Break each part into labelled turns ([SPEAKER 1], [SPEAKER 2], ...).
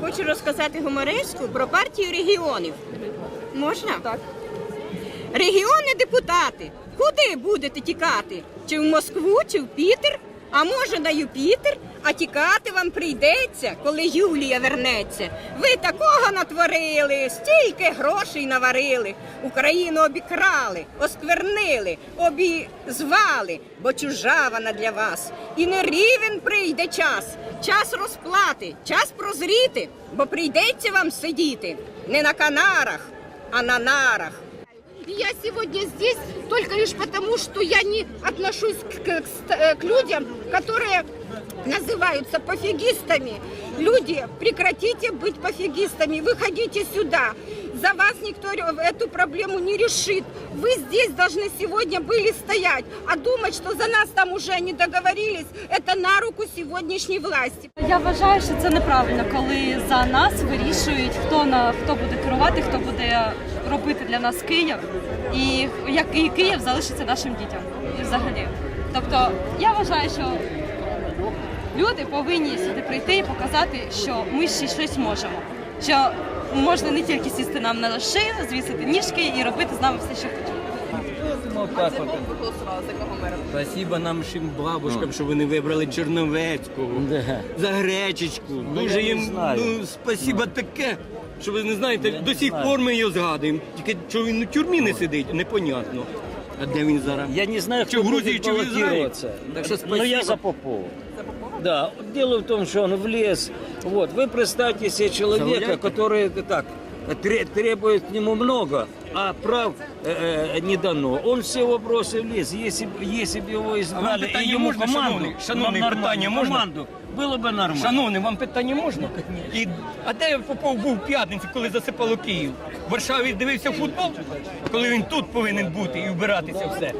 [SPEAKER 1] Хочу розказати гумористку про партію регіонів. Можна? Так. Регіони депутати. Куди будете тікати? Чи в Москву, чи в Пітер? А може на Юпітер? А тікати вам прийдеться, коли Юлія вернеться. Ви такого натворили, стільки грошей наварили. Україну обікрали, осквернили, обізвали, бо чужа вона для вас. І не рівен прийде час, час розплати, час прозріти, бо прийдеться вам сидіти не на канарах, а на нарах.
[SPEAKER 2] И Я сегодня здесь только лишь потому, что я не отношусь к, к ст- э, к людям, которые называются пофигистами. Люди, прекратите быть пофигистами, выходите сюда. За вас никто ре- эту проблему не решит. Вы здесь должны сегодня были стоять, а думать, что за нас там уже не договорились, это на руку сегодняшней власти.
[SPEAKER 3] Я вважаю, що це неправильно, коли за нас вирішують, хто на хто буде керувати, хто буде робити для нас Київ, і як Київ залишиться нашим дітям. Взагалі. Тобто я вважаю, що люди повинні сюди прийти і показати, що ми ще щось можемо. Що можна не тільки сісти нам на шию, звісити ніжки і робити з нами все, що хочемо.
[SPEAKER 4] Ну, так от. Спасибо нашим бабушкам, що вони вибрали Черновецького за гречечку. Дуже
[SPEAKER 5] я не
[SPEAKER 4] їм
[SPEAKER 5] знаю.
[SPEAKER 4] ну, спасибо таке. Що ви не знаєте, до сих пор ми його згадуємо. Тільки що він у тюрмі не сидить, непонятно. А де він зараз?
[SPEAKER 5] Я не знаю,
[SPEAKER 4] Чи
[SPEAKER 5] кто
[SPEAKER 4] в Грузии,
[SPEAKER 5] будет
[SPEAKER 4] чи в Израиле.
[SPEAKER 5] баллотироваться.
[SPEAKER 4] Так что
[SPEAKER 5] Но
[SPEAKER 4] спасибо.
[SPEAKER 5] я за Попова. Да, вот дело в том, что он влез. Вот, вы представьте себе человека,
[SPEAKER 4] Заваляйте.
[SPEAKER 5] который э, так тре- требует к нему много, а прав э, э, не дано. Он все вопросы влез. Если, б- если бы его избрали и
[SPEAKER 4] питание
[SPEAKER 5] ему
[SPEAKER 4] можно,
[SPEAKER 5] команду,
[SPEAKER 4] шановный? Шановный,
[SPEAKER 5] нам нормально,
[SPEAKER 4] питание можно?
[SPEAKER 5] команду, было бы нормально.
[SPEAKER 4] Шановний, вам питання можна? І, а де Попов був в п'ятницю, коли засипало Київ? В Варшаві дивився футбол, коли він тут повинен бути і вбиратися все.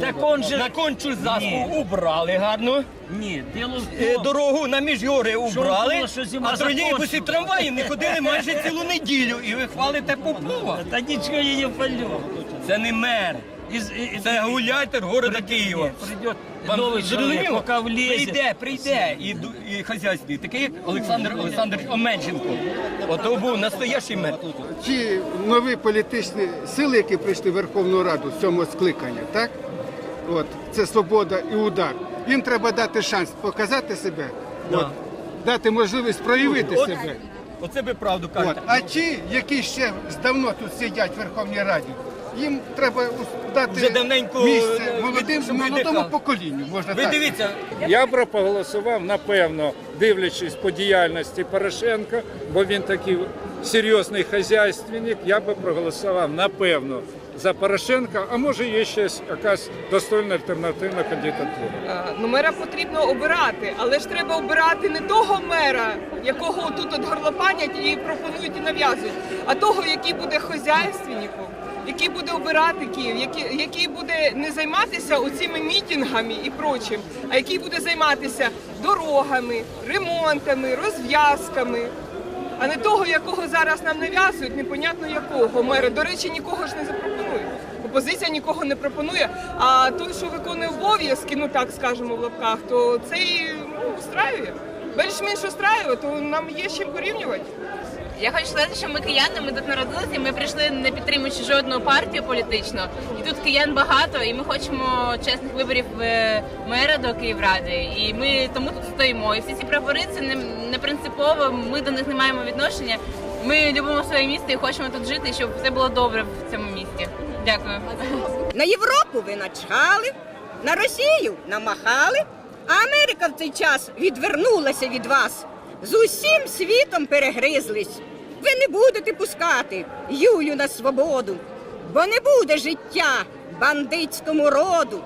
[SPEAKER 5] Так он же...
[SPEAKER 4] На кончу заспу
[SPEAKER 5] Ні.
[SPEAKER 4] убрали гарно.
[SPEAKER 5] Нет, дело в
[SPEAKER 4] Е,
[SPEAKER 5] том,
[SPEAKER 4] Дорогу на міжгори убрали,
[SPEAKER 5] було, що зима
[SPEAKER 4] а тролейбуси
[SPEAKER 5] закончилась.
[SPEAKER 4] трамваї не ходили майже цілу неділю. І ви хвалите Попова.
[SPEAKER 5] да ничего я не.
[SPEAKER 4] Це не мер. Це гулятер города Києва. Вам
[SPEAKER 5] человек,
[SPEAKER 4] зрозуміло?
[SPEAKER 5] пока влезет.
[SPEAKER 4] Прийде, прийде і, ду- і хазяйський, такий як Олександр Олександрович Оменченко. Ото був настоящий мер.
[SPEAKER 6] ті нові політичні сили, які прийшли в Верховну Раду з цього скликання, так? От, це свобода і удар. Їм треба дати шанс показати себе,
[SPEAKER 4] Да.
[SPEAKER 6] от, дати можливість проявити
[SPEAKER 4] От-
[SPEAKER 6] себе.
[SPEAKER 4] Оце ви правду
[SPEAKER 6] От.
[SPEAKER 4] кажете.
[SPEAKER 6] А ті, які ще давно тут сидять в Верховній Раді, їм треба дати
[SPEAKER 4] Вже давненько,
[SPEAKER 6] місце
[SPEAKER 4] е,
[SPEAKER 6] молодим,
[SPEAKER 4] щоб
[SPEAKER 6] молодому поколінню. Можна
[SPEAKER 4] Ви
[SPEAKER 6] так.
[SPEAKER 4] дивіться,
[SPEAKER 7] Я б проголосував, напевно, дивлячись по діяльності Порошенка, бо він такий серйозний хазяйственник, я би проголосував, напевно, за Порошенка, а може є ще якась достойна альтернативна кандидатура.
[SPEAKER 8] Е, Ну, мера потрібно обирати, але ж треба обирати не того мера, якого тут от горлопанять і пропонують і нав'язують, а того, який буде хозяйственником, який буде обирати Київ, який, який буде не займатися оцими мітингами і прочим, а який буде займатися дорогами, ремонтами, розв'язками. А не того, якого зараз нам нав'язують, непонятно якого мера. До речі, нікого ж не запропонують. Опозиція нікого не пропонує. А той, що виконує обов'язки, ну так скажемо в лапках, то цей ну, встраює. Більш-менш устраює, то нам є чим порівнювати.
[SPEAKER 9] Я хочу сказати, що ми кияни, ми тут народилися, і ми прийшли не підтримуючи жодну партію політичну. І тут киян багато, і ми хочемо чесних виборів е, мера до Київради. І ми тому тут стоїмо. І всі ці прапори це не, не принципово. Ми до них не маємо відношення. Ми любимо своє місто і хочемо тут жити, щоб все було добре в цьому місті. Дякую.
[SPEAKER 1] На Європу ви начхали, на Росію намахали, а Америка в цей час відвернулася від вас. З усім світом перегризлись. Ви не будете пускати Юлю на свободу, бо не буде життя бандитському роду.